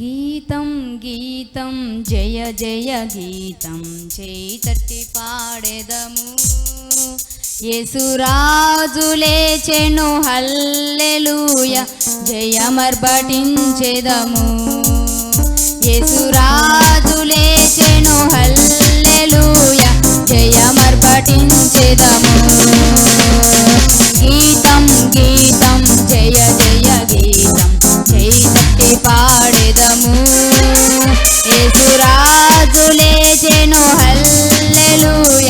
గీతం గీతం జయ జయ గీతం. చేయి తట్టి పాడెదము. యేసురాజు లేచెను హల్లెలూయ. జయమర్పటించెదము యేసురాజు లేచెను హల్లెలూయ. జయమర్పటించెదము గీతం గీతం జయ జయ గీతం. చేయి తట్టి పాడ పాడెదము యేసురాజు లేచెను హల్లెలూయ.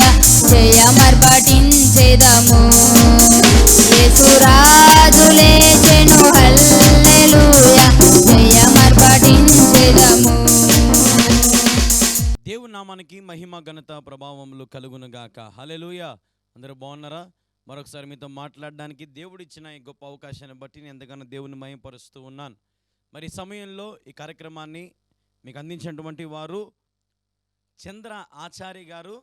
జయమర్పటించెదము. యేసురాజు లేచెను హల్లెలూయ. జయమర్పటించెదము. దేవుని నామానికి మహిమ ఘనత ప్రభావములు కలుగును గాక హల్లెలూయా. అందరూ బాగున్నారా? మరొకసారి మీతో మాట్లాడడానికి దేవుడిచ్చిన ఈ గొప్ప అవకాశాన్ని బట్టి నేను ఎంతగానో దేవుని మహిమపరుస్తూ ఉన్నాను. మరి సమయంలో ఈ కార్యక్రమాన్ని మీకు అందించినటువంటి వారు చంద్ర ఆచారి గారు.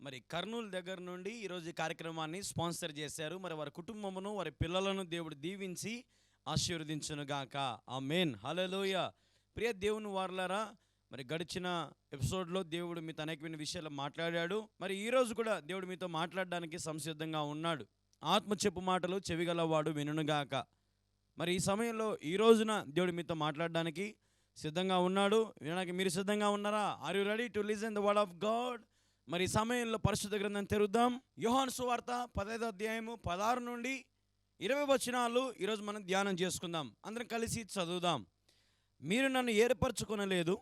మరి కర్నూలు దగ్గర నుండి ఈరోజు ఈ కార్యక్రమాన్ని స్పాన్సర్ చేశారు. మరి వారి కుటుంబమును వారి పిల్లలను దేవుడు దీవించి ఆశీర్వదించునుగాక ఆ మెయిన్ హలోయ ప్రియ దేవుని వార్లరా మరి గడిచిన ఎపిసోడ్లో దేవుడు మీతో అనేకమైన విషయాలు మాట్లాడాడు. మరి ఈరోజు కూడా దేవుడు మీతో మాట్లాడడానికి సంసిద్ధంగా ఉన్నాడు. ఆత్మ చెప్పు మాటలు చెవిగలవాడు వినుగాక మరి ఈ సమయంలో ఈ రోజున దేవుడు మీతో మాట్లాడడానికి సిద్ధంగా ఉన్నాడు. వినడానికి మీరు సిద్ధంగా ఉన్నారా? Are you ready to listen the word of God మరి ఈ సమయంలో పరిశుద్ధ గ్రంథం తెరుద్దాం. యోహాన్ సువార్త పదహైదు అధ్యాయము పదహారు నుండి ఇరవై వచనాలు ఈరోజు మనం ధ్యానం చేసుకుందాం. అందరం కలిసి చదువుదాం. మీరు నన్ను ఏర్పరచుకొనలేదు.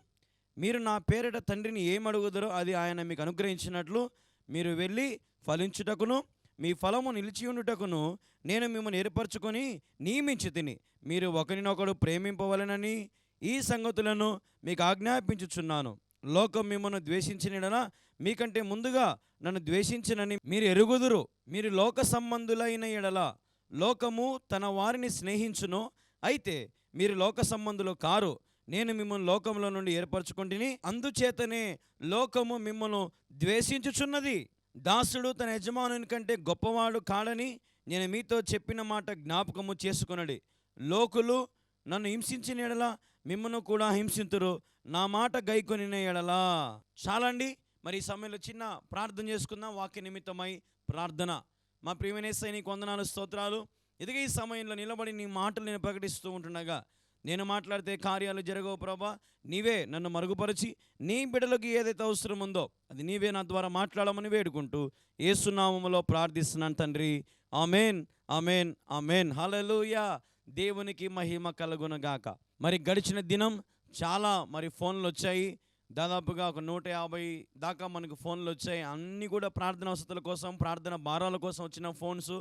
మీరు నా పేరిట తండ్రిని ఏమడుగుదరో అది ఆయన మీకు అనుగ్రహించినట్లు మీరు వెళ్ళి ఫలించుటకును మీ ఫలము నిలిచి ఉండుటకును నేను మిమ్మల్ని ఏర్పరచుకొని నియమించి తిని. మీరు ఒకరినొకడు ప్రేమింపవలనని ఈ సంగతులను మీకు ఆజ్ఞాపించుచున్నాను. లోకం మిమ్మల్ని ద్వేషించిన మీకంటే ముందుగా నన్ను ద్వేషించినని మీరు ఎరుగుదురు. మీరు లోక సంబంధులైన ఎడల లోకము తన వారిని స్నేహించును. అయితే మీరు లోక సంబంధులు కారు. నేను మిమ్మల్ని లోకంలో నుండి ఏర్పరచుకుంటుని. అందుచేతనే లోకము మిమ్మల్ని ద్వేషించుచున్నది. దాసుడు తన యజమానుని కంటే గొప్పవాడు కాడని నేను మీతో చెప్పిన మాట జ్ఞాపకము చేసుకొనడి. లోకులు నన్ను హింసించిన ఎడల మిమ్మల్ని కూడా హింసింతురు. నా మాట గైకొనిన ఎడలా. చాలండి మరి ఈ సమయంలో చిన్న ప్రార్థన చేసుకుందాం. వాక్య నిమిత్తమై ప్రార్థన. మా ప్రియమనేసై నీకు వందనాలు స్తోత్రాలు. ఇదిగే ఈ సమయంలో నిలబడి నీ మాటలు నేను ప్రకటిస్తూ ఉంటుండగా నేను మాట్లాడితే కార్యాలు జరగవు ప్రభా. నీవే నన్ను మరుగుపరిచి నీ బిడలకు ఏదైతే అవసరం ఉందో అది నీవే నా ద్వారా మాట్లాడమని వేడుకుంటూ ఏసునామములో ప్రార్థిస్తున్నాను తండ్రి. Amen amen amen. హలలుయా దేవునికి మహిమ కలుగునగాక. మరి గడిచిన దినం చాలా మరి ఫోన్లు వచ్చాయి. దాదాపుగా ఒక నూట యాభై దాకా మనకు ఫోన్లు వచ్చాయి. అన్నీ కూడా ప్రార్థన వసతుల కోసం ప్రార్థన భారాల కోసం వచ్చిన ఫోన్స్.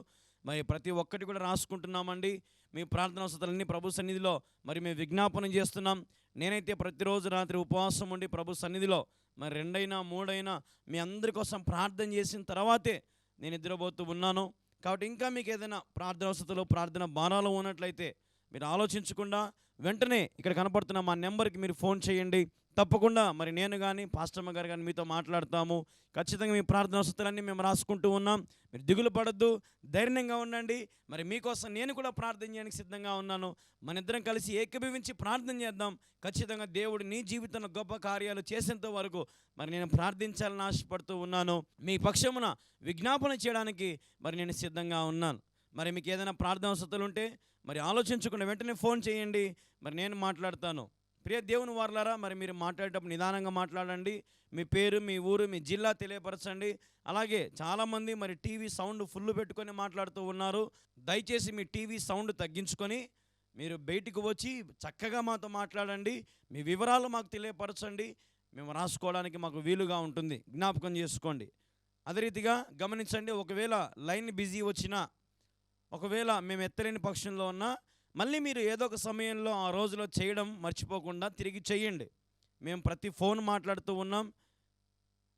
మరి ప్రతి ఒక్కటి కూడా రాసుకుంటున్నామండి. మీ ప్రార్థన వసతులన్నీ ప్రభు సన్నిధిలో మరి మేము విజ్ఞాపనం చేస్తున్నాం. నేనైతే ప్రతిరోజు రాత్రి ఉపవాసం ఉండి ప్రభు సన్నిధిలో మరి రెండైనా మూడైనా మీ అందరి కోసం ప్రార్థన చేసిన తర్వాతే నేను నిద్రపోతూ ఉన్నాను. కాబట్టి ఇంకా మీకు ఏదైనా ప్రార్థన వసతులు ప్రార్థన భారాలు ఉన్నట్లయితే మీరు ఆలోచించకుండా వెంటనే ఇక్కడ కనపడుతున్న మా నెంబర్కి మీరు ఫోన్ చేయండి. తప్పకుండా మరి నేను కానీ పాస్టమ్మ గారు కానీ మీతో మాట్లాడతాము. ఖచ్చితంగా మీ ప్రార్థన వసతులన్నీ మేము రాసుకుంటూ ఉన్నాం. మీరు దిగులు పడద్దు ధైర్యంగా ఉండండి. మరి మీకోసం నేను కూడా ప్రార్థన చేయడానికి సిద్ధంగా ఉన్నాను. మన ఇద్దరం కలిసి ఏకీభవించి ప్రార్థన చేద్దాం. ఖచ్చితంగా దేవుడు నీ జీవితంలో గొప్ప కార్యాలు చేసేంత వరకు మరి నేను ప్రార్థించాలని ఆశపడుతూ ఉన్నాను. మీ పక్షమున విజ్ఞాపన చేయడానికి మరి నేను సిద్ధంగా ఉన్నాను. మరి మీకు ఏదైనా ప్రార్థన వసతులు ఉంటే మరి ఆలోచించకుండా వెంటనే ఫోన్ చేయండి. మరి నేను మాట్లాడతాను. ప్రియ దేవుని వారలారా మరి మీరు మాట్లాడేటప్పుడు నిదానంగా మాట్లాడండి. మీ పేరు మీ ఊరు మీ జిల్లా తెలియపరచండి. అలాగే చాలామంది మరి టీవీ సౌండ్ ఫుల్ పెట్టుకొని మాట్లాడుతూ ఉన్నారు. దయచేసి మీ టీవీ సౌండ్ తగ్గించుకొని మీరు బయటికి వచ్చి చక్కగా మాతో మాట్లాడండి. మీ వివరాలు మాకు తెలియపరచండి. మేము రాసుకోవడానికి మాకు వీలుగా ఉంటుంది. జ్ఞాపకం చేసుకోండి. అదే రీతిగా గమనించండి ఒకవేళ లైన్ బిజీ వచ్చినా ఒకవేళ మేము ఎత్తలేని పక్షంలో ఉన్నా మళ్ళీ మీరు ఏదో ఒక సమయంలో ఆ రోజులో చేయడం మర్చిపోకుండా తిరిగి చేయండి. మేము ప్రతి ఫోన్ మాట్లాడుతూ ఉన్నాం.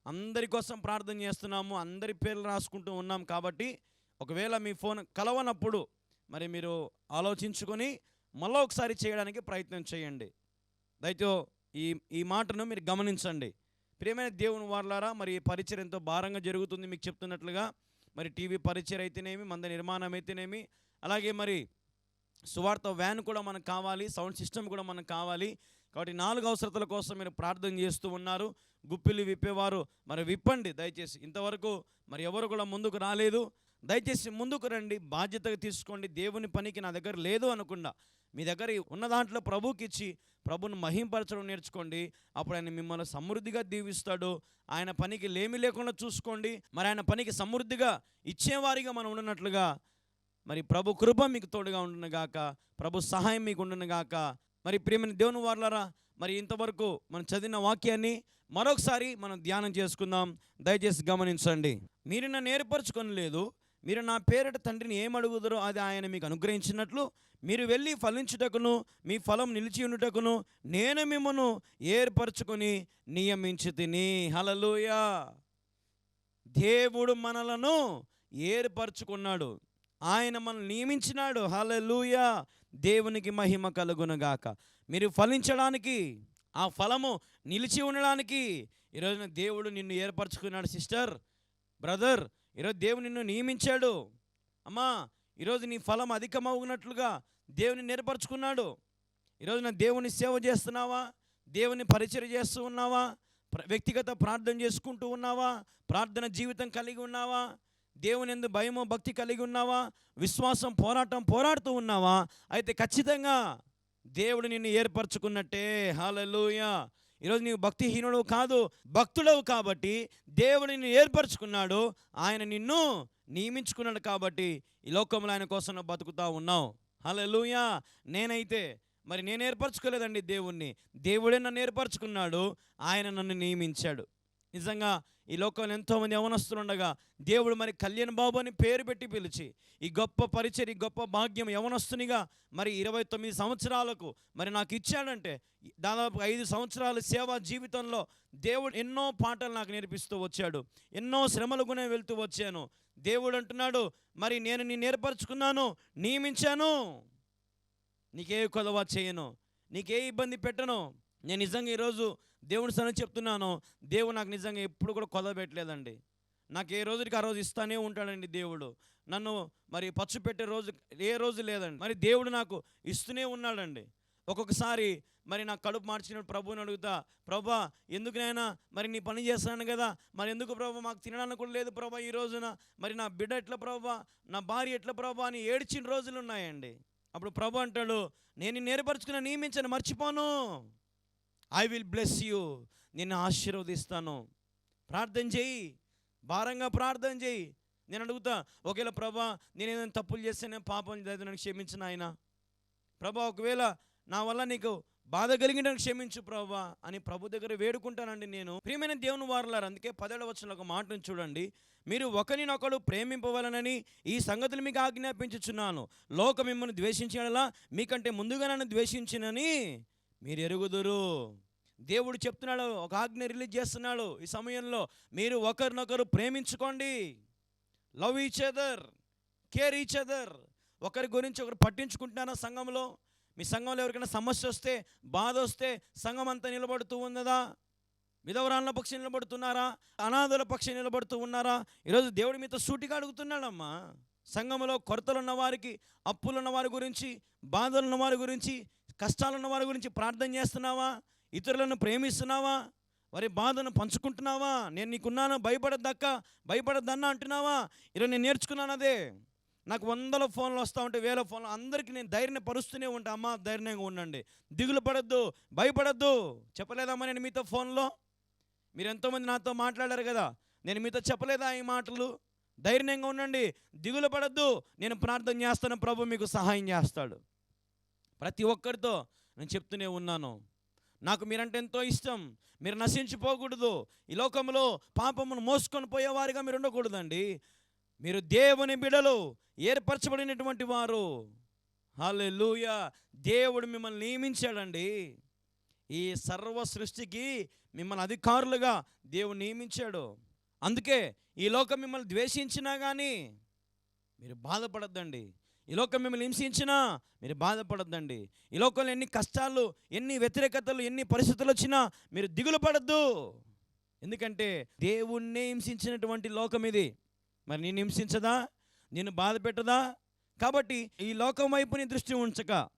అందరి కోసం ప్రార్థన చేస్తున్నాము. అందరి పేర్లు రాసుకుంటూ ఉన్నాం కాబట్టి ఒకవేళ మీ ఫోన్ కలవనప్పుడు మరి మీరు ఆలోచించుకొని మళ్ళీ ఒకసారి చేయడానికి ప్రయత్నం చేయండి. దయతో ఈ ఈ మాటను మీరు గమనించండి. ప్రియమైన దేవుని వాళ్ళారా మరి ఈ పరిచయం ఎంతో భారంగా జరుగుతుంది మీకు చెప్తున్నట్లుగా మరి టీవీ పరిచయం అయితేనేమి మంద నిర్మాణం అయితేనేమి అలాగే మరి సువార్త వ్యాన్ కూడా మనకు కావాలి సౌండ్ సిస్టమ్ కూడా మనకు కావాలి. కాబట్టి నాలుగు అవసరతల కోసం మీరు ప్రార్థన చేస్తూ ఉన్నారు. గుప్పిలు విప్పేవారు. మరి విప్పండి దయచేసి. ఇంతవరకు మరి ఎవరు కూడా ముందుకు రాలేదు. దయచేసి ముందుకు రండి. బాధ్యతగా తీసుకోండి. దేవుని పనికి నా దగ్గర లేదు అనుకుండా మీ దగ్గర ఉన్న దాంట్లో ప్రభుకి ఇచ్చి ప్రభుని మహింపరచడం నేర్చుకోండి. అప్పుడు ఆయన మిమ్మల్ని సమృద్ధిగా దీవిస్తాడు. ఆయన పనికి లేమి లేకుండా చూసుకోండి. మరి ఆయన పనికి సమృద్ధిగా ఇచ్చేవారిగా మనం ఉన్నట్లుగా మరి ప్రభు కృప మీకు తోడుగా ఉండునుగాక. ప్రభు సహాయం మీకు ఉండునుగాక. మరి ప్రియమైన దేవుని వార్లరా మరి ఇంతవరకు మనం చదివిన వాక్యాన్ని మరొకసారి మనం ధ్యానం చేసుకుందాం. దయచేసి గమనించండి. మీరు నన్ను ఏర్పరచుకొని లేదు మీరు నా పేరిట తండ్రిని ఏం అడుగుదరో అది ఆయన మీకు అనుగ్రహించినట్లు మీరు వెళ్ళి ఫలించుటకును మీ ఫలం నిలిచి ఉండుటకును నేను మిమ్మను ఏర్పరచుకొని నియమించి తిని హలలుయా దేవుడు మనలను ఏర్పరచుకున్నాడు. ఆయన మనల్ని నియమించినాడు. హల్లెలూయా. దేవునికి మహిమ కలుగునగాక. మీరు ఫలించడానికి ఆ ఫలము నిలిచి ఉండడానికి ఈరోజున దేవుడు నిన్ను ఏర్పరచుకున్నాడు సిస్టర్ బ్రదర్. ఈరోజు దేవుడు నిన్ను నియమించాడు. అమ్మా ఈరోజు నీ ఫలం అధికమవునట్లుగా దేవుని నేర్పరచుకున్నాడు. ఈరోజు నా దేవుని సేవ చేస్తున్నావా? దేవుని పరిచయం చేస్తూ ఉన్నావా? ప్ర- వ్యక్తిగత ప్రార్థన చేసుకుంటూ ఉన్నావా? ప్రార్థన జీవితం కలిగి ఉన్నావా? దేవుని ఎందు భయము భక్తి కలిగి ఉన్నావా? విశ్వాసం పోరాటం పోరాడుతూ ఉన్నావా? అయితే ఖచ్చితంగా దేవుడు నిన్ను ఏర్పరచుకున్నట్టే. హాలలోయ ఈరోజు నీవు భక్తిహీనుడు కాదు భక్తుడవు కాబట్టి దేవుడు నిన్ను ఏర్పరచుకున్నాడు. ఆయన నిన్ను నియమించుకున్నాడు కాబట్టి ఈ లోకంలో ఆయన కోసం నువ్వు బతుకుతా ఉన్నావు. హలో నేనైతే మరి నేను ఏర్పరచుకోలేదండి దేవుణ్ణి. దేవుడే నన్ను ఏర్పరచుకున్నాడు. ఆయన నన్ను నియమించాడు. నిజంగా ఈ లోకంలో ఎంతోమంది యవనస్తులుండగా దేవుడు మరి కళ్యాణ్ బాబు అని పేరు పెట్టి పిలిచి ఈ గొప్ప పరిచయం ఈ గొప్ప భాగ్యం యవనస్తునిగా మరి ఇరవై తొమ్మిది సంవత్సరాలకు మరి నాకు ఇచ్చాడంటే దాదాపు ఐదు సంవత్సరాల సేవా జీవితంలో దేవుడు ఎన్నో పాటలు నాకు నేర్పిస్తూ వచ్చాడు ఎన్నో శ్రమలు గునే వెళ్తూ వచ్చాను. దేవుడు అంటున్నాడు మరి నేను నీ నేర్పరచుకున్నాను నియమించాను. నీకే కొదవ చేయను నీకే ఇబ్బంది పెట్టను. నేను నిజంగా ఈరోజు దేవుని సన్ని చెప్తున్నాను. దేవుడు నాకు నిజంగా ఎప్పుడు కూడా కొదబెట్టలేదండి నాకు ఏ రోజుకి ఆ రోజు ఇస్తానే ఉంటాడండి దేవుడు. నన్ను మరి పచ్చు పెట్టే రోజు ఏ రోజు లేదండి. మరి దేవుడు నాకు ఇస్తూనే ఉన్నాడండి. ఒక్కొక్కసారి మరి నా కడుపు మార్చిన ప్రభుని అడుగుతా ప్రభా ఎందుకునైనా మరి నీ పని చేస్తాను కదా? మరి ఎందుకు ప్రభా మాకు తినడానికి కూడా లేదు ప్రభా ఈ రోజున? మరి నా బిడ్డ ఎట్లా ప్రభా? నా భార్య ఎట్లా ప్రభా? అని ఏడ్చిన రోజులు ఉన్నాయండి. అప్పుడు ప్రభు అంటాడు నేను నేర్పరచుకున్న నియమించను మర్చిపోను. ఐ విల్ బ్లెస్ యూ నిన్ను ఆశీర్వదిస్తాను. ప్రార్థన చేయి. భారంగా ప్రార్థన చేయి. నేను అడుగుతా ఒకవేళ ప్రభా నేను ఏదైనా తప్పులు చేస్తేనే పాపం లేదు నన్ను క్షమించిన ఆయన ప్రభా ఒకవేళ నా వల్ల నీకు బాధ కలిగిన క్షమించు ప్రభా అని ప్రభు దగ్గర వేడుకుంటానండి నేను. ప్రియమైన దేవుని వారలారు అందుకే పదేళ్ళ వచ్చిన ఒక మాటను చూడండి. మీరు ఒకరినొకరు ప్రేమింపవలనని ఈ సంగతులు మీకు ఆజ్ఞాపించుచున్నాను. లోక మిమ్మల్ని ద్వేషించడలా మీకంటే ముందుగా నన్ను ద్వేషించినని మీరు ఎరుగుదురు. దేవుడు చెప్తున్నాడు ఒక ఆజ్ఞ రిలీజ్ చేస్తున్నాడు ఈ సమయంలో. మీరు ఒకరినొకరు ప్రేమించుకోండి. Love each other care each other ఒకరి గురించి ఒకరు పట్టించుకుంటున్నారా సంఘంలో? మీ సంఘంలో ఎవరికైనా సమస్య వస్తే బాధ వస్తే సంఘం అంతా నిలబడుతూ ఉన్నదా? విధవరాళ్ళ పక్షి నిలబడుతున్నారా? అనాథుల పక్షి నిలబడుతూ ఉన్నారా? ఈరోజు దేవుడి మీతో సూటిగా అడుగుతున్నాడమ్మా. సంఘంలో కొరతలు ఉన్న వారికి అప్పులు ఉన్న వారి గురించి బాధలు ఉన్న వారి గురించి కష్టాలు ఉన్న వారి గురించి ప్రార్థన చేస్తున్నావా? ఇతరులను ప్రేమిస్తున్నావా? వారి బాధను పంచుకుంటున్నావా? నేను నీకున్నాను భయపడద్దక్క భయపడద్దన్న అంటున్నావా? ఇలా నేను నేర్చుకున్నాను అదే. నాకు వందల ఫోన్లు వస్తూ ఉంటే వేల ఫోన్లు. అందరికీ నేను ధైర్యం పరుస్తూనే ఉంటా. అమ్మ ధైర్యంగా ఉండండి. దిగులు పడద్దు భయపడద్దు. చెప్పలేదమ్మా నేను మీతో ఫోన్లో? మీరు ఎంతోమంది నాతో మాట్లాడారు కదా? నేను మీతో చెప్పలేదా ఈ మాటలు? ధైర్యంగా ఉండండి. దిగులు పడద్దు. నేను ప్రార్థన చేస్తాను ప్రభు మీకు సహాయం చేస్తాడు. ప్రతి ఒక్కరితో నేను చెప్తూనే ఉన్నాను. నాకు మీరంటే ఎంతో ఇష్టం. మీరు నశించిపోకూడదు. ఈ లోకంలో పాపమును మోసుకొని పోయేవారిగా మీరు ఉండకూడదండి. మీరు దేవుని బిడలు ఏర్పరచబడినటువంటి వారు. హల్లెలూయా! దేవుడు మిమ్మల్ని నియమించాడండి. ఈ సర్వ సృష్టికి మిమ్మల్ని అధికారులుగా దేవుడు నియమించాడు. అందుకే ఈ లోకం మిమ్మల్ని ద్వేషించినా కానీ మీరు బాధపడద్దండి. ఈ లోకం మిమ్మల్ని హింసించినా మీరు బాధపడద్దండి. ఈ లోకంలో ఎన్ని కష్టాలు ఎన్ని వ్యతిరేకతలు ఎన్ని పరిస్థితులు వచ్చినా మీరు దిగులు పడద్దు. ఎందుకంటే దేవుణ్ణి హింసించినటువంటి లోకం ఇది. మరి నేను హింసించదా? నేను బాధ పెట్టదా? కాబట్టి ఈ లోకం వైపు నీ దృష్టి ఉంచక.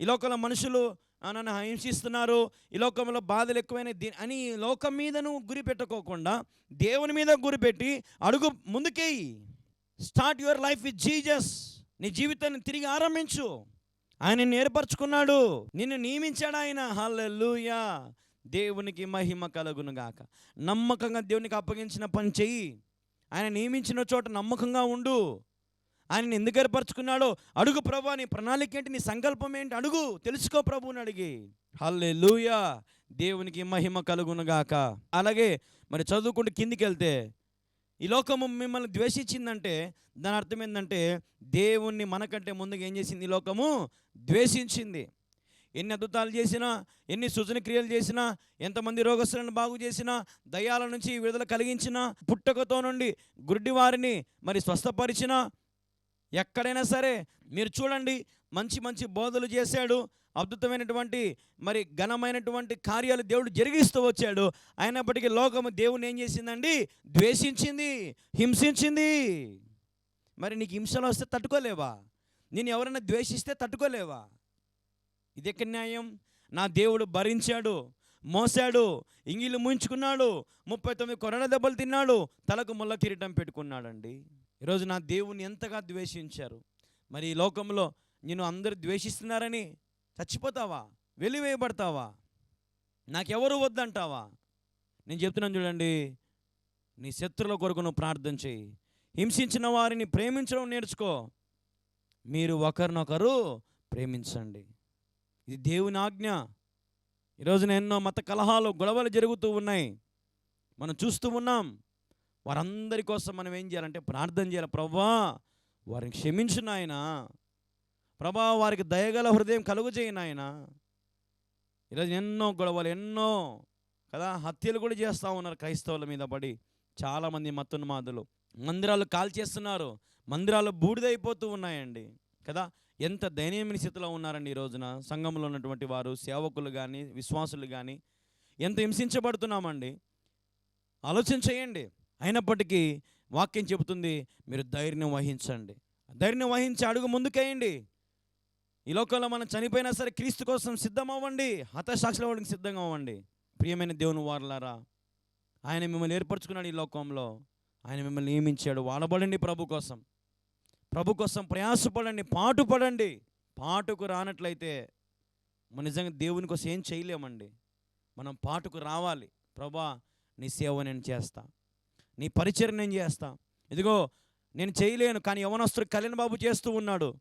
ఈ లోకంలో మనుషులు నన్ను హింసిస్తున్నారు. ఈ లోకంలో బాధలు ఎక్కువైన దీ అని లోకం మీద నువ్వు గురి పెట్టుకోకుండా దేవుని మీద గురి పెట్టి అడుగు ముందుకేయి. Start your life with Jesus నీ జీవితాన్ని తిరిగి ఆరంభించు. ఆయన నేర్పరచుకున్నాడు ఏర్పరచుకున్నాడు. నిన్ను నియమించాడు ఆయన. హల్లెలూయా. దేవునికి మహిమ కలుగును గాక నమ్మకంగా దేవునికి అప్పగించిన పని చెయ్యి. ఆయన నియమించిన చోట నమ్మకంగా ఉండు. ఆయన ఎందుకు ఏర్పరచుకున్నాడో అడుగు ప్రభు. నీ ప్రణాళిక ఏంటి? నీ సంకల్పం ఏంటి? అడుగు. తెలుసుకో ప్రభుని అడిగి. హల్లే దేవునికి మహిమ కలుగునుగాక. అలాగే మరి చదువుకుంటూ కిందికి వెళ్తే ఈ లోకము మిమ్మల్ని ద్వేషించిందంటే దాని అర్థం ఏంటంటే దేవుణ్ణి మనకంటే ముందుగా ఏం చేసింది ఈ లోకము? ద్వేషించింది. ఎన్ని అద్భుతాలు చేసినా ఎన్ని సృజన క్రియలు చేసినా ఎంతమంది రోగస్తులను బాగు చేసినా దయాల నుంచి విడుదల కలిగించినా పుట్టకతో నుండి గుడ్డి వారిని మరి స్వస్థపరిచినా ఎక్కడైనా సరే మీరు చూడండి మంచి మంచి బోధలు చేశాడు అద్భుతమైనటువంటి మరి ఘనమైనటువంటి కార్యాలు దేవుడు జరిగిస్తూ వచ్చాడు. అయినప్పటికీ లోకము దేవుని ఏం చేసిందండి? ద్వేషించింది హింసించింది. మరి నీకు హింసలు వస్తే తట్టుకోలేవా? నేను ఎవరైనా ద్వేషిస్తే తట్టుకోలేవా? ఇది ఎక్కడ న్యాయం? నా దేవుడు భరించాడు మోసాడు ఇంగిలు ముంచుకున్నాడు ముప్పై తొమ్మిది కొరడ దెబ్బలు తిన్నాడు తలకు ముళ్ళ కిరీటం పెట్టుకున్నాడండి. ఈరోజు నా దేవుని ఎంతగా ద్వేషించారు. మరి ఈ లోకంలో నేను అందరు ద్వేషిస్తున్నారని చచ్చిపోతావా? వెలివేయబడతావా? నాకెవరు వద్దంటావా? నేను చెప్తున్నాను చూడండి నీ శత్రుల కొరకు నువ్వు ప్రార్థన చేయి. హింసించిన వారిని ప్రేమించడం నేర్చుకో. మీరు ఒకరినొకరు ప్రేమించండి. ఇది దేవుని ఆజ్ఞ. ఈరోజున ఎన్నో మత కలహాలు గొడవలు జరుగుతూ ఉన్నాయి. మనం చూస్తూ ఉన్నాం. వారందరి కోసం మనం ఏం చేయాలంటే ప్రార్థన చేయాలి. ప్రభా వారిని క్షమించిన నాయన. ప్రభా వారికి దయగల హృదయం కలుగుచేయి నాయన. ఈరోజు ఎన్నో గొడవలు ఎన్నో కదా హత్యలు కూడా చేస్తూ ఉన్నారు క్రైస్తవుల మీద పడి చాలామంది మత్తున్మాదులు మందిరాలు కాల్చేస్తున్నారు మందిరాలు బూడిదైపోతూ ఉన్నాయండి. కదా ఎంత దయనీయమైన స్థితిలో ఉన్నారండి ఈ రోజున? సంఘంలో ఉన్నటువంటి వారు సేవకులు కానీ విశ్వాసులు కానీ ఎంత హింసించబడుతున్నామండి? ఆలోచన చేయండి. అయినప్పటికీ వాక్యం చెబుతుంది మీరు ధైర్యం వహించండి. ధైర్యం వహించి అడుగు ముందుకేయండి. ఈ లోకంలో మనం చనిపోయినా సరే క్రీస్తు కోసం సిద్ధం అవ్వండి హతసాక్షులు అవ్వడానికి సిద్ధంగా అవ్వండి ప్రియమైన దేవుని వారలారా ఆయన మిమ్మల్ని ఏర్పరచుకున్నాడు ఈ లోకంలో. ఆయన మిమ్మల్ని నియమించాడు. వాడబడండి ప్రభు కోసం. ప్రభు కోసం ప్రయాసపడండి పాటుపడండి. పాటుకు రానట్లయితే మన నిజంగా దేవుని కోసం ఏం చేయలేమండి. మనం పాటుకు రావాలి. ప్రభా నీ సేవ నేను చేస్తా. నీ పరిచయం నేను చేస్తా. ఇదిగో నేను చేయలేను కానీ యవనస్తుడు కళ్యాణ్ బాబు చేస్తూ ఉన్నాడు.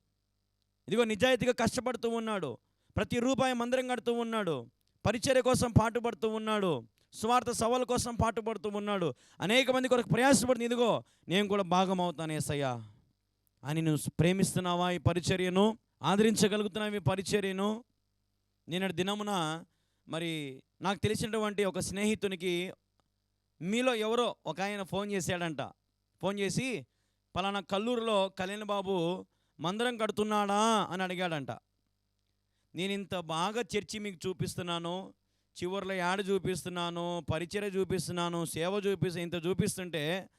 ఇదిగో నిజాయితీగా కష్టపడుతూ ఉన్నాడు. ప్రతి రూపాయి మందిరం కడుతూ ఉన్నాడు. పరిచర్య కోసం పాటుపడుతూ ఉన్నాడు. స్వార్థ సవాల కోసం పాటుపడుతూ ఉన్నాడు. అనేక మంది కొరకు ప్రయాసపడుతుంది. ఇదిగో నేను కూడా భాగం అవుతాను ఏసయ్యా. అని నువ్వు ప్రేమిస్తున్నావా ఈ పరిచర్యను? ఆదరించగలుగుతున్నావు ఈ పరిచర్యను? నేను దినమున మరి నాకు తెలిసినటువంటి ఒక స్నేహితునికి మీలో ఎవరో ఒక ఆయన ఫోన్ చేశాడంట. ఫోన్ చేసి పలానా కల్లూరులో కళ్యాణ్ బాబు మందిరం కడుతున్నాడా అని అడిగాడంట. నేను ఇంత బాగా చర్చి మీకు చూపిస్తున్నాను చివర్లో యాడ చూపిస్తున్నాను పరిచయ చూపిస్తున్నాను సేవ చూపిస్తు ఇంత చూపిస్తుంటే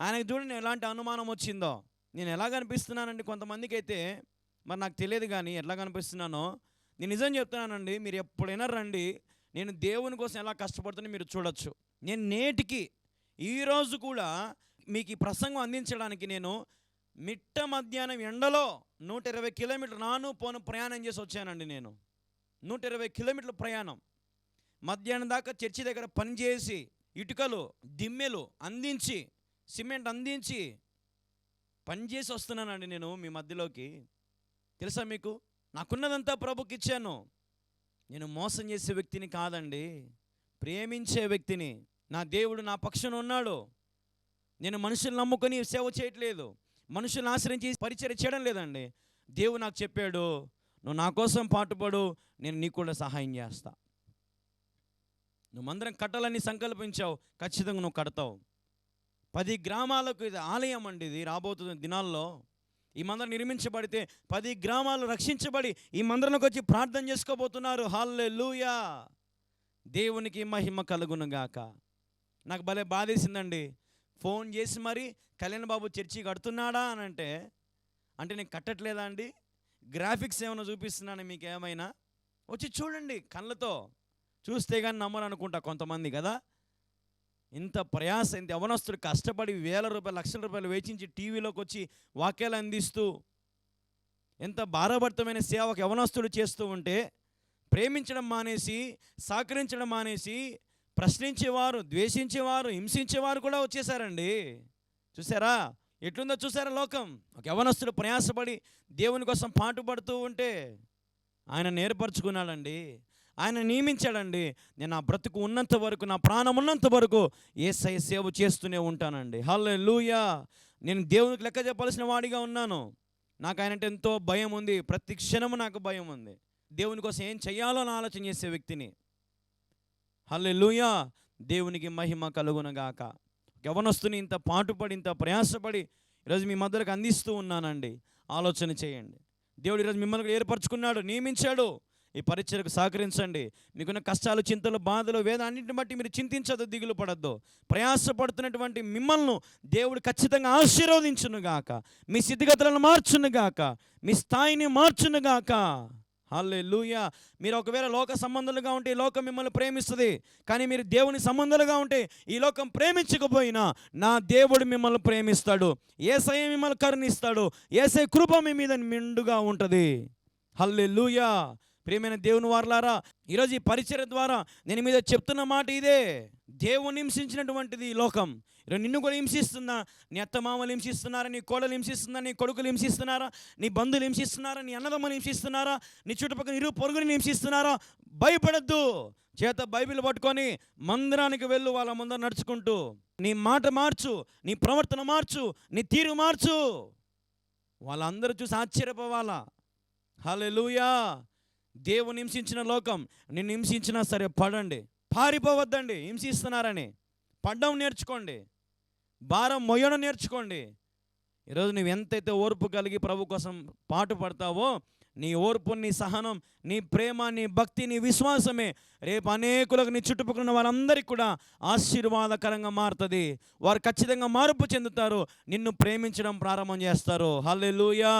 ఆయనకు చూడండి ఎలాంటి అనుమానం వచ్చిందో. నేను ఎలా కనిపిస్తున్నానండి కొంతమందికి అయితే మరి నాకు తెలియదు కానీ ఎట్లా కనిపిస్తున్నానో. నేను నిజం చెప్తున్నానండి మీరు ఎప్పుడైనా రండి నేను దేవుని కోసం ఎలా కష్టపడుతున్నా మీరు చూడొచ్చు. నేను నేటికి ఈరోజు కూడా మీకు ఈ ప్రసంగం అందించడానికి నేను మిట్ట మధ్యాహ్నం ఎండలో నూట ఇరవై కిలోమీటర్లు నాను పోను ప్రయాణం చేసి వచ్చానండి నేను. నూట ఇరవై కిలోమీటర్ల ప్రయాణం. మధ్యాహ్నం దాకా చర్చి దగ్గర పనిచేసి ఇటుకలు దిమ్మెలు అందించి సిమెంట్ అందించి పనిచేసి వస్తున్నానండి నేను మీ మధ్యలోకి. తెలుసా మీకు? నాకున్నదంతా ప్రభుకి ఇచ్చాను. నేను మోసం చేసే వ్యక్తిని కాదండి. ప్రేమించే వ్యక్తిని. నా దేవుడు నా పక్షను ఉన్నాడు. నేను మనుషులు నమ్ముకొని సేవ చేయట్లేదు. మనుషులను ఆశ్రయించి పరిచయం చేయడం లేదండి. దేవుడు నాకు చెప్పాడు నువ్వు నా కోసం పాటుపడు నేను నీకు కూడా సహాయం చేస్తా. నువ్వు మందిరం కట్టాలని సంకల్పించావు ఖచ్చితంగా నువ్వు కడతావు. పది గ్రామాలకు ఇది ఆలయం అండి ఇది రాబోతున్న దినాల్లో. ఈ మందిరం నిర్మించబడితే పది గ్రామాలు రక్షించబడి ఈ మందిరంలోకి వచ్చి ప్రార్థన చేసుకోబోతున్నారు. హాల్లే లూయా దేవునికి మహిమ కలుగునుగాక నాకు భలే బాధేసిందండి. ఫోన్ చేసి మరి కళ్యాణ్ బాబు చర్చి కడుతున్నాడా అని అంటే అంటే నేను కట్టట్లేదా అండి? గ్రాఫిక్స్ ఏమైనా చూపిస్తున్నాను మీకు ఏమైనా? వచ్చి చూడండి కళ్ళతో. చూస్తే కానీ నమ్మరు అనుకుంటా కొంతమంది కదా. ఇంత ప్రయాస ఇంత యవనస్తుడు కష్టపడి వేల రూపాయలు లక్షల రూపాయలు వేచించి టీవీలోకి వచ్చి వాక్యాలు అందిస్తూ ఎంత భారభర్తమైన సేవకు యవనస్తుడు చేస్తూ ఉంటే ప్రేమించడం మానేసి సహకరించడం మానేసి ప్రశ్నించేవారు ద్వేషించేవారు హింసించేవారు కూడా వచ్చేసారండి. చూసారా? ఎట్లుందో చూసారా లోకం? ఒక యవనస్తుడు ప్రయాసపడి దేవుని కోసం పాటుపడుతూ ఉంటే ఆయన నేర్పరచుకున్నాడండి. ఆయన నియమించాడండి. నేను నా బ్రతుకు ఉన్నంత వరకు నా ప్రాణం ఉన్నంత వరకు సై సేవ చేస్తూనే ఉంటానండి. హలో లూయా నేను దేవునికి లెక్క చెప్పాల్సిన వాడిగా ఉన్నాను. నాకు ఆయన అంటే ఎంతో భయం ఉంది. ప్రతి క్షణము నాకు భయం ఉంది. దేవుని కోసం ఏం చేయాలో అని ఆలోచన చేసే వ్యక్తిని. హల్లే లూయా దేవునికి మహిమ కలుగునగాక యవనస్తుని ఇంత పాటుపడి ఇంత ప్రయాసపడి ఈరోజు మీ మద్దతుకు అందిస్తూ ఉన్నానండి. ఆలోచన చేయండి. దేవుడు ఈరోజు మిమ్మల్ని కూడా ఏర్పరచుకున్నాడు నియమించాడు. ఈ పరిచయకు సహకరించండి. మీకున్న కష్టాలు చింతలు బాధలు వేద అన్నింటిని బట్టి మీరు చింతించదు దిగులు పడద్దు. ప్రయాసపడుతున్నటువంటి మిమ్మల్ని దేవుడు ఖచ్చితంగా ఆశీర్వదించునుగాక మీ స్థితిగతులను మార్చునుగాక మీ స్థాయిని మార్చునుగాక హల్లే లూయా మీరు ఒకవేళ లోక సంబంధాలుగా ఉంటే ఈ లోకం మిమ్మల్ని ప్రేమిస్తుంది. కానీ మీరు దేవుని సంబంధాలుగా ఉంటే ఈ లోకం ప్రేమించకపోయినా నా దేవుడు మిమ్మల్ని ప్రేమిస్తాడు. ఏసై మిమ్మల్ని కరుణిస్తాడు. ఏసై కృప మీ మీద మిండుగా ఉంటుంది. హల్లే లూయా ప్రియమైన దేవుని వారలారా ఈరోజు ఈ పరిచయ ద్వారా నేను మీద చెప్తున్న మాట ఇదే. దేవుని హింసించినటువంటిది ఈ లోకం. ఈరోజు నిన్ను కూడా హింసిస్తుందా నీ అత్తమామలు హింసిస్తున్నారా? నీ కోడలు హింసిస్తున్నా నీ కొడుకులు హింసిస్తున్నారా? నీ బంధువులు హింసిస్తున్నారా? నీ అన్నదమ్మలు హింసిస్తున్నారా? నీ చుట్టుపక్కల ఇరు పొరుగుని హింసిస్తున్నారా? భయపడద్దు. చేత బైబిల్ పట్టుకొని మందిరానికి వెళ్ళు వాళ్ళ ముందర నడుచుకుంటూ. నీ మాట మార్చు నీ ప్రవర్తన మార్చు నీ తీరు మార్చు. వాళ్ళందరూ చూసి ఆశ్చర్యపోవాలా? హల్లెలూయా! దేవుని హింసించిన లోకం నిన్ను హింసించినా సరే పడండి. పారిపోవద్దండి హింసిస్తున్నారని. పడ్డం నేర్చుకోండి. భారం మొయ్యడం నేర్చుకోండి. ఈరోజు నువ్వు ఎంతైతే ఓర్పు కలిగి ప్రభు కోసం పాటు పడతావో నీ ఓర్పు నీ సహనం నీ ప్రేమ నీ భక్తి నీ విశ్వాసమే రేపు అనేకులకు నీ చుట్టుపక్కలన్న వారందరికీ కూడా ఆశీర్వాదకరంగా మారుతుంది. వారు ఖచ్చితంగా మార్పు చెందుతారు. నిన్ను ప్రేమించడం ప్రారంభం చేస్తారు. హల్లెలూయా!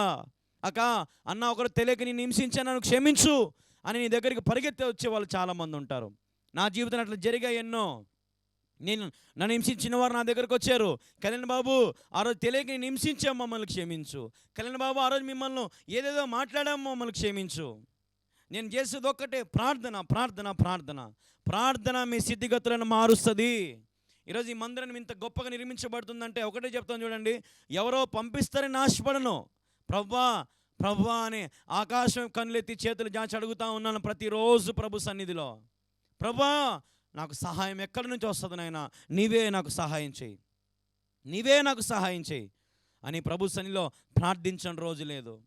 అక్క అన్న ఒకరు తెలియక నేను హింసించాను నన్ను క్షమించు అని నీ దగ్గరికి పరిగెత్తే వచ్చే వాళ్ళు చాలామంది ఉంటారు. నా జీవితం అట్లా జరిగాయి ఎన్నో. నేను నన్ను హింసించిన వారు నా దగ్గరకు వచ్చారు. కళ్యాణ్ బాబు ఆ రోజు తెలియక నేను హింసించాం మమ్మల్ని క్షమించు. కళ్యాణ్ బాబు ఆ రోజు మిమ్మల్ని ఏదేదో మాట్లాడాము మమ్మల్ని క్షమించు. నేను చేసేది ఒక్కటే ప్రార్థన ప్రార్థన ప్రార్థన. ప్రార్థన మీ స్థితిగతులను మారుస్తుంది. ఈరోజు ఈ మందిరం ఇంత గొప్పగా నిర్మించబడుతుందంటే ఒకటే చెప్తాను చూడండి. ఎవరో పంపిస్తారని ఆశపడను. ప్రవ్వా ప్రభా అని ఆకాశం కన్నులెత్తి చేతులు జాచి అడుగుతా ఉన్నాను ప్రతిరోజు ప్రభు సన్నిధిలో. ప్రభా నాకు సహాయం ఎక్కడి నుంచి వస్తుంది నాయన? నీవే నాకు సహాయం చేయి. నీవే నాకు సహాయం చేయి అని ప్రభు సన్నిలో ప్రార్థించని రోజు లేదు.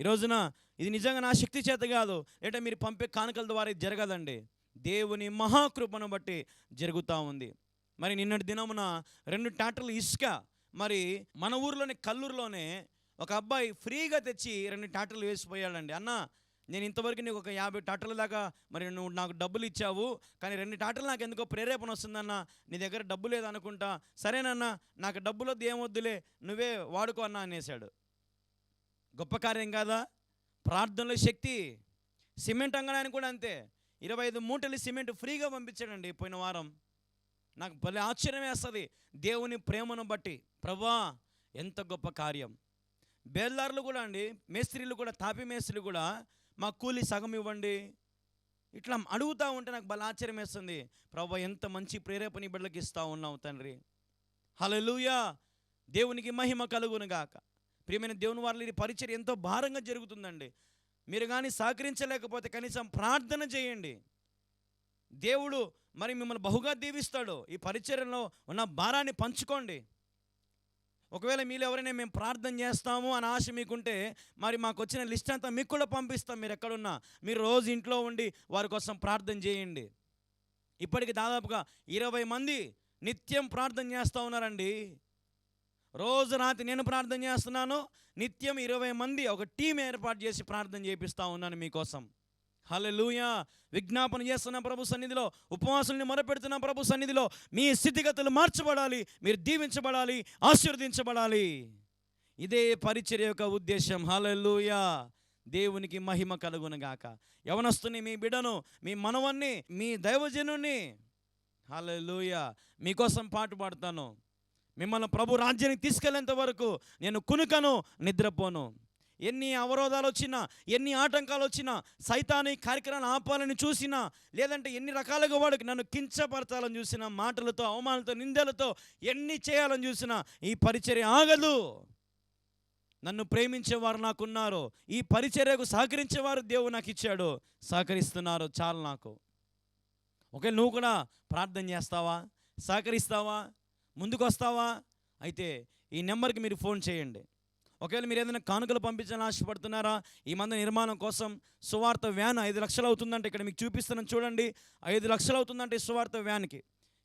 ఈ రోజున ఇది నిజంగా నా శక్తి చేత కాదు. లేదా మీరు పంపే కానుకల ద్వారా ఇది జరగదండి. దేవుని మహాకృపను బట్టి జరుగుతూ ఉంది. మరి నిన్నటి దినమున రెండు ట్రాక్టర్లు ఇసుక. మరి మన ఊర్లోని కల్లూరులోనే ఒక అబ్బాయి ఫ్రీగా తెచ్చి రెండు టాటర్లు వేసిపోయాడండి. అన్న నేను ఇంతవరకు నీకు ఒక యాభై టాటర్ల దాకా మరి నువ్వు నాకు డబ్బులు ఇచ్చావు కానీ రెండు టాటర్లు నాకు ఎందుకో ప్రేరేపణ వస్తుందన్న నీ దగ్గర డబ్బు లేదనుకుంటా. సరేనన్నా నాకు డబ్బులు వద్దు ఏమొద్దులే నువ్వే వాడుకో అన్నా అనేసాడు గొప్ప కార్యం కాదా? ప్రార్థనలో శక్తి సిమెంట్ అంగడానికి కూడా అంతే. ఇరవై ఐదు మూటలు సిమెంట్ ఫ్రీగా పంపించాడండి పోయిన వారం. నాకు భలే ఆశ్చర్యం వేస్తుంది దేవుని ప్రేమను బట్టి. ప్రభా ఎంత గొప్ప కార్యం. బేల్దారులు కూడా అండి మేస్త్రీలు కూడా తాపి మేస్త్రీలు కూడా మా కూలి సగం ఇవ్వండి. ఇట్లా అడుగుతూ ఉంటే నాకు భలే ఆశ్చర్యం వేస్తుంది. ప్రభా ఎంత మంచి ప్రేరేపణ ఈ బిడ్డలకు ఇస్తూ ఉన్నావు తండ్రి. హలలుయా దేవునికి మహిమ కలుగును గాక. ప్రియమైన దేవుని వారి ఈ పరిచయం ఎంతో భారంగా జరుగుతుందండి. మీరు కానీ సహకరించలేకపోతే కనీసం ప్రార్థన చేయండి. దేవుడు మరి మిమ్మల్ని బహుగా దీవిస్తాడు. ఈ పరిచర్యలో ఉన్న భారాన్ని పంచుకోండి. ఒకవేళ మీరు ఎవరైనా మేము ప్రార్థన చేస్తాము అని ఆశ మీకుంటే మరి మాకు వచ్చిన లిస్ట్ అంతా మీకు కూడా పంపిస్తాం. మీరు ఎక్కడున్నా మీరు రోజు ఇంట్లో ఉండి వారి కోసం ప్రార్థన చేయండి. ఇప్పటికి దాదాపుగా ఇరవై మంది నిత్యం ప్రార్థన చేస్తూ ఉన్నారండి. రోజు రాత్రి నేను ప్రార్థన చేస్తున్నాను నిత్యం ఇరవై మంది ఒక టీం ఏర్పాటు చేసి ప్రార్థన చేపిస్తూ ఉన్నాను మీకోసం. హలలుయా విజ్ఞాపన చేస్తున్న ప్రభు సన్నిధిలో. ఉపవాసుల్ని మొరపెడుతున్న ప్రభు సన్నిధిలో. మీ స్థితిగతులు మార్చబడాలి. మీరు దీవించబడాలి. ఆశీర్వదించబడాలి. ఇదే పరిచర్య యొక్క ఉద్దేశం హలలుయా దేవునికి మహిమ కలుగునుగాక యవనస్తుని మీ బిడను మీ మనవన్ని మీ దైవజనుని హల్లెలూయా. మీకోసం పాటు పాడతాను. మిమ్మల్ని ప్రభు రాజ్యానికి తీసుకెళ్ళేంత వరకు నేను కునుకను నిద్రపోను. ఎన్ని అవరోధాలు వచ్చినా ఎన్ని ఆటంకాలు వచ్చినా సైతాన్ని కార్యక్రమాన్ని ఆపాలని చూసినా లేదంటే ఎన్ని రకాలుగా వాడికి నన్ను కించపరచాలని చూసినా మాటలతో అవమానాలతో నిందలతో ఎన్ని చేయాలని చూసినా ఈ పరిచర్య ఆగదు. నన్ను ప్రేమించేవారు నాకున్నారు. ఈ పరిచర్యకు సహకరించేవారు దేవుడు నాకు ఇచ్చాడు సహకరిస్తున్నారు చాలు నాకు. ఒకవేళ నువ్వు కూడా ప్రార్థన చేస్తావా? సహకరిస్తావా? ముందుకు వస్తావా అయితే ఈ నెంబర్కి మీరు ఫోన్ చేయండి. ఒకవేళ మీరు ఏదైనా కానుకలు పంపించాలని ఆశపడుతున్నారా? ఈ మంది నిర్మాణం కోసం సువార్త వ్యాన్ ఐదు లక్షలు అవుతుందంటే ఇక్కడ మీకు చూపిస్తున్నాను చూడండి. ఐదు లక్షలు అవుతుందంటే సువార్త వ్యాన్కి.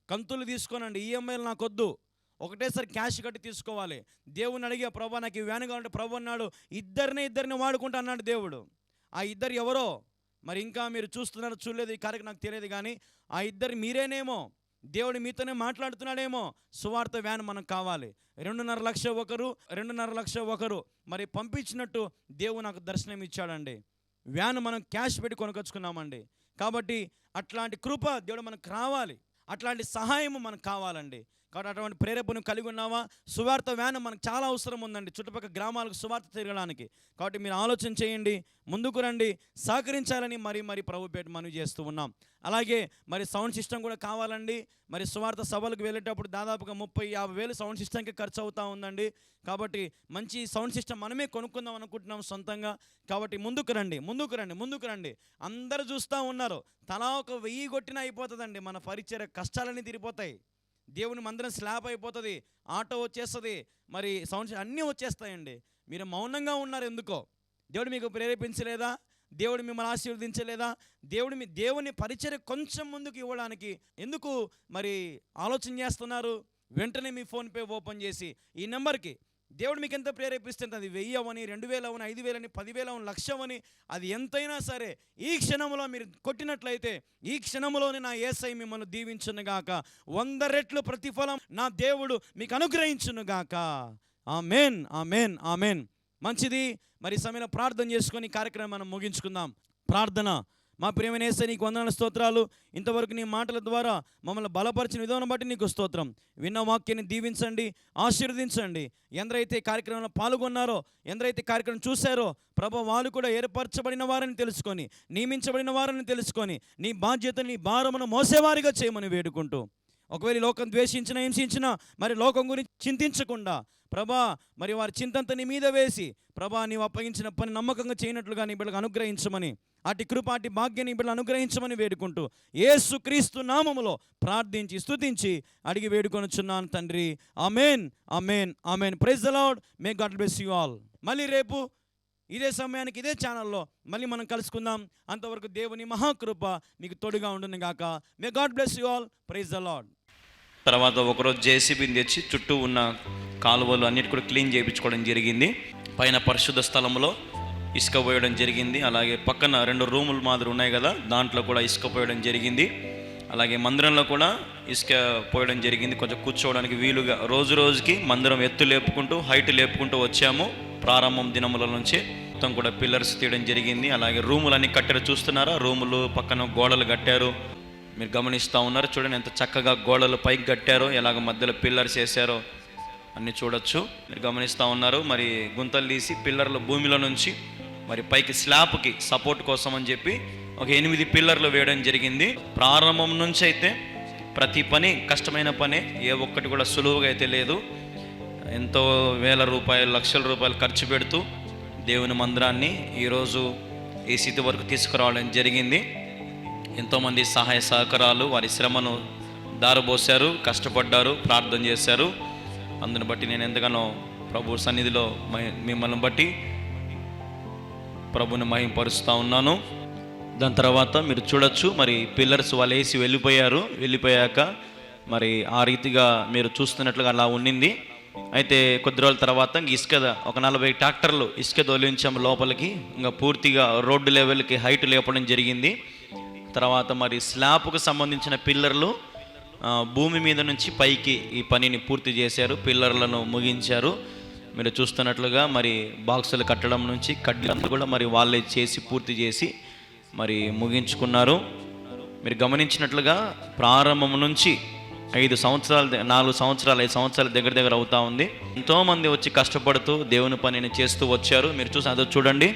కంతులు తీసుకోనండి ఈఎంఐలు నాకు వద్దు ఒకటేసారి క్యాష్ కట్టి తీసుకోవాలి. దేవుని అడిగే ప్రభా నాకు ఈ వ్యాన్ కావాలంటే ప్రభు అన్నాడు. ఇద్దరిని ఇద్దరిని వాడుకుంటా అన్నాడు దేవుడు. ఆ ఇద్దరు ఎవరో? మరి ఇంకా మీరు చూస్తున్నారు చూడలేదు ఈ కార్యక్రమం నాకు తెలియదు కానీ ఆ ఇద్దరు మీరేనేమో? దేవుడు మీతోనే మాట్లాడుతున్నాడేమో. సువార్త వ్యాన్ మనకు కావాలి. రెండున్నర లక్ష ఒకరు రెండున్నర లక్ష ఒకరు. మరి పంపించినట్టు దేవుడు నాకు దర్శనం ఇచ్చాడండి. వ్యాన్ మనం క్యాష్ పెట్టి కొనుకొచ్చుకున్నామండి. కాబట్టి అట్లాంటి కృప దేవుడు మనకు రావాలి. అట్లాంటి సహాయం మనకు కావాలండి. కాబట్టి అటువంటి ప్రేరేపణ కలిగి ఉన్నావా? సువార్త వ్యాన్ మనకు చాలా అవసరం ఉందండి. చుట్టుపక్కల గ్రామాలకు సువార్త తిరగడానికి. కాబట్టి మీరు ఆలోచన చేయండి ముందుకు రండి సహకరించాలని మరి మరి ప్రభుపేట మనవి చేస్తూ ఉన్నాం. అలాగే మరి సౌండ్ సిస్టమ్ కూడా కావాలండి. మరి సువార్త సభలకు వెళ్ళేటప్పుడు దాదాపుగా ముప్పై యాభై వేలు సౌండ్ సిస్టమ్కి ఖర్చు అవుతూ ఉందండి. కాబట్టి మంచి సౌండ్ సిస్టమ్ మనమే కొనుక్కుందాం అనుకుంటున్నాం సొంతంగా. కాబట్టి ముందుకు రండి ముందుకు రండి ముందుకు రండి. అందరు చూస్తూ ఉన్నారు. తలా ఒక వెయ్యి కొట్టినా అయిపోతుందండి. మన పరిచయ కష్టాలన్నీ తీరిపోతాయి. దేవుని మందిరం స్లాబ్ అయిపోతుంది ఆటో వచ్చేస్తుంది మరి సౌండ్స్ అన్నీ వచ్చేస్తాయండి. మీరు మౌనంగా ఉన్నారు ఎందుకో? దేవుడు మీకు ప్రేరేపించలేదా? దేవుడు మిమ్మల్ని ఆశీర్వదించలేదా? దేవుడు మీ దేవుని పరిచయం కొంచెం ముందుకు ఇవ్వడానికి ఎందుకు మరి ఆలోచన చేస్తున్నారు? వెంటనే మీ ఫోన్పే ఓపెన్ చేసి ఈ నెంబర్కి దేవుడు మీకు ఎంత ప్రేరేపిస్తుంది అది వెయ్యి అవని రెండు వేలు అవని ఐదు వేలని పదివేలు అవని లక్ష అవని అది ఎంతైనా సరే ఈ క్షణంలో మీరు కొట్టినట్లయితే ఈ క్షణంలోనే నా ఏసై మిమ్మల్ని దీవించునుగాక. వంద రెట్లు ప్రతిఫలం నా దేవుడు మీకు అనుగ్రహించునుగాక. Amen amen amen. మంచిది. మరి సమయంలో ప్రార్థన చేసుకొని కార్యక్రమం మనం ముగించుకుందాం. ప్రార్థన. మా ప్రేమనేసే నీకు వందన స్తోత్రాలు. ఇంతవరకు నీ మాటల ద్వారా మమ్మల్ని బలపరిచిన విధానం బట్టి నీకు స్తోత్రం. విన్న వాక్యాన్ని దీవించండి ఆశీర్వదించండి. ఎందరైతే కార్యక్రమంలో పాల్గొన్నారో ఎందరైతే కార్యక్రమం చూశారో ప్రభ వాళ్ళు కూడా ఏర్పరచబడిన వారని తెలుసుకొని నియమించబడిన వారని తెలుసుకొని నీ బాధ్యతని నీ భారమును మోసేవారిగా చేయమని వేడుకుంటూ. ఒకవేళ లోకం ద్వేషించిన హింసించిన మరి లోకం గురించి చింతించకుండా ప్రభా మరి వారి చింతంత నీ మీద వేసి ప్రభా నీవు అప్పగించిన పని నమ్మకంగా చేయనట్లుగా నీ బిడ్డకు అనుగ్రహించమని అటు కృపాటి అటు భాగ్యాన్ని బిడ్డలు అనుగ్రహించమని వేడుకుంటూ ఏసు క్రీస్తు నామములో ప్రార్థించి స్తుతించి అడిగి వేడుకొనుచున్నాను తండ్రి. Amen amen amen praise the may God bless you all మళ్ళీ రేపు ఇదే సమయానికి ఇదే ఛానల్లో మళ్ళీ మనం కలుసుకుందాం. అంతవరకు దేవుని మహాకృప మీకు తోడుగా ఉండును గాక. May God bless you all praise the Lord తర్వాత ఒకరోజు జేసీబీని తెచ్చి చుట్టూ ఉన్న కాలువలు అన్నిటి కూడా క్లీన్ చేయించుకోవడం జరిగింది. పైన పరిశుద్ధ స్థలంలో ఇసుక పోయడం జరిగింది. అలాగే పక్కన రెండు రూములు మాదిరి ఉన్నాయి కదా దాంట్లో కూడా ఇసుక పోయడం జరిగింది. అలాగే మందిరంలో కూడా ఇసుక పోయడం జరిగింది. కొంచెం కూర్చోవడానికి వీలుగా రోజు రోజుకి మందిరం ఎత్తు లేపుకుంటూ హైట్ లేపుకుంటూ వచ్చాము. ప్రారంభం దినముల నుంచి మొత్తం కూడా పిల్లర్స్ తీయడం జరిగింది. అలాగే రూములు అన్ని కట్టారు చూస్తున్నారా? రూములు పక్కన గోడలు కట్టారు. మీరు గమనిస్తూ ఉన్నారు చూడండి ఎంత చక్కగా గోడలు పైకి కట్టారో ఎలాగ మధ్యలో పిల్లర్స్ వేసారో అన్ని చూడొచ్చు. మీరు గమనిస్తూ ఉన్నారు మరి గుంతలు తీసి పిల్లర్లు భూమిలో నుంచి మరి పైకి స్లాబ్కి సపోర్ట్ కోసం అని చెప్పి ఒక ఎనిమిది పిల్లర్లు వేయడం జరిగింది. ప్రారంభం నుంచి అయితే ప్రతి పని కష్టమైన పని ఏ ఒక్కటి కూడా సులువుగా అయితే లేదు. ఎంతో వేల రూపాయలు లక్షల రూపాయలు ఖర్చు పెడుతూ దేవుని మందిరాన్ని ఈరోజు ఈ స్థితి వరకు తీసుకురావడం జరిగింది. ఎంతోమంది సహాయ సహకారాలు వారి శ్రమను దారబోసారు కష్టపడ్డారు ప్రార్థన చేశారు. అందుని బట్టి నేను ఎంతగానో ప్రభు సన్నిధిలో మిమ్మల్ని బట్టి ప్రభుని మహింపరుస్తూ ఉన్నాను. దాని తర్వాత మీరు చూడొచ్చు మరి పిల్లర్స్ వాళ్ళు వేసి వెళ్ళిపోయారు. వెళ్ళిపోయాక మరి ఆ రీతిగా మీరు చూస్తున్నట్లుగా అలా ఉండింది. అయితే కొద్ది రోజుల తర్వాత ఇంక ఇసుక ఒక నలభై ట్రాక్టర్లు ఇసుక తొలగించాం లోపలికి. ఇంకా పూర్తిగా రోడ్డు లెవెల్కి హైట్ లేపడం జరిగింది. తర్వాత మరి స్లాబ్కు సంబంధించిన పిల్లర్లు భూమి మీద నుంచి పైకి ఈ పనిని పూర్తి చేశారు పిల్లర్లను ముగించారు. మీరు చూస్తున్నట్లుగా మరి బాక్సులు కట్టడం నుంచి కడ్డీలను కూడా మరి వాళ్ళే చేసి పూర్తి చేసి మరి ముగించుకున్నారు. మీరు గమనించినట్లుగా ప్రారంభం నుంచి ఐదు సంవత్సరాల నాలుగు సంవత్సరాలు ఐదు సంవత్సరాల దగ్గర దగ్గర అవుతా ఉంది. ఎంతోమంది వచ్చి కష్టపడుతూ దేవుని పనిని చేస్తూ వచ్చారు. మీరు చూసి అదో చూడండి.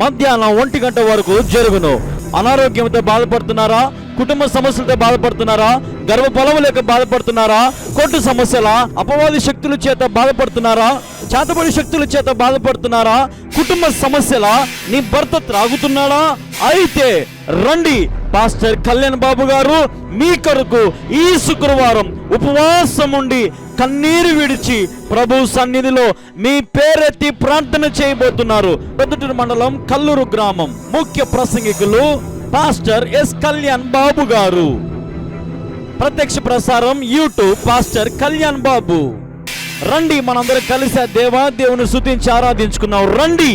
మధ్యాహ్నం ఒంటి గంట వరకు జరుగును. అనారోగ్యంతో బాధపడుతున్నారా? కుటుంబ సమస్యలతో బాధపడుతున్నారా? గర్భఫలం లేక బాధపడుతున్నారా? కొట్టు సమస్యల అపవాది శక్తుల చేత బాధపడుతున్నారా? చేతబడి శక్తుల చేత బాధపడుతున్నారా? కుటుంబ సమస్యల నీ భర్త త్రాగుతున్నాడా? అయితే రండి పాస్టర్ కళ్యాణ్ బాబు గారు మీ కొరకు ఈ శుక్రవారం ఉపవాసం ఉండి కన్నీరు విడిచి ప్రభు సన్నిధిలో మీ పేరెత్తి ప్రార్థన చేయబోతున్నారు. పెద్దటూరు మండలం కల్లూరు గ్రామం ముఖ్య ప్రసంగికులు పాస్టర్ ఎస్ కళ్యాణ్ బాబు గారు. ప్రత్యక్ష ప్రసారం యూట్యూబ్ పాస్టర్ కళ్యాణ్ బాబు. రండి మనందరం కలిసే దేవా దేవుని శుతించి ఆరాధించుకున్నాం రండి.